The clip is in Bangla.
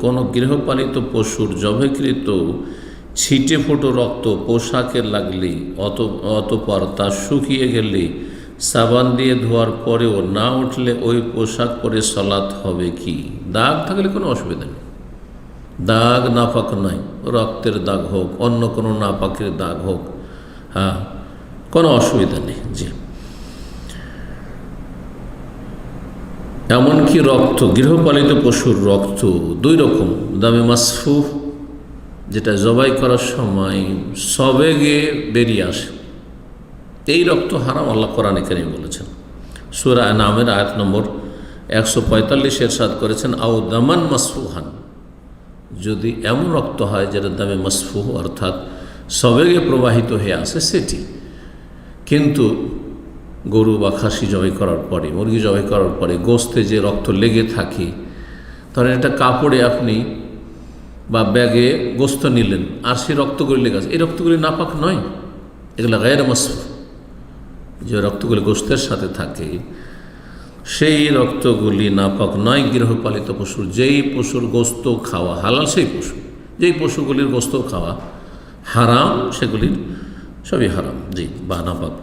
কোনো গৃহপালিত পশুর জবেকৃত ছিটে ফোটো রক্ত পোশাকে লাগলে, অত, অতপর তা শুকিয়ে গেলে, সাবান দিয়ে ধোয়ার পরেও না উঠলে ওই পোশাক পরে সলাৎ হবে কি? দাগ থাকলে কোনো অসুবিধা নেই। দাগ নাপাক নয় রক্তের দাগ হোক, অন্য কোনো নাপাকের দাগ হোক হ্যাঁ কোনো অসুবিধা নেই, জি। এমনকি রক্ত, গৃহপালিত পশুর রক্ত দুই রকম, দামে মাসফু, যেটা জবাই করার সময় সবেগে বেরিয়ে আসে। এই রক্ত হারাম আল্লাহ কোরআনে কেরিম বলেছেন। সুরা নামের আয়াত নম্বর একশো পঁয়তাল্লিশের সাদ করেছেন আউ দামান মাসফুহান। যদি এমন রক্ত হয় যেটা দামে মাসফু, অর্থাৎ সবেগে প্রবাহিত হয়ে আসে সেটি। কিন্তু গরু বা খাসি জবাই করার পরে, মুরগি জবাই করার পরে, গোস্তে যে রক্ত লেগে থাকে, ধরেন একটা কাপড়ে আপনি বা ব্যাগে গোস্ত নিলেন, আর সেই রক্তগুলি লেগে আছে, এই রক্তগুলি নাপাক নয়, এগুলো গায়ের মাসফু যে রক্তগুলি গোস্তের সাথে থাকে, সেই রক্তগুলি নাপাক নয়, গৃহপালিত পশুর, যেই পশুর গোস্ত খাওয়া হালাল, সেই পশু, যেই পশুগুলির গোস্ত খাওয়া হারাম, সেগুলির সবই হারাম, জি, বা নাপাক।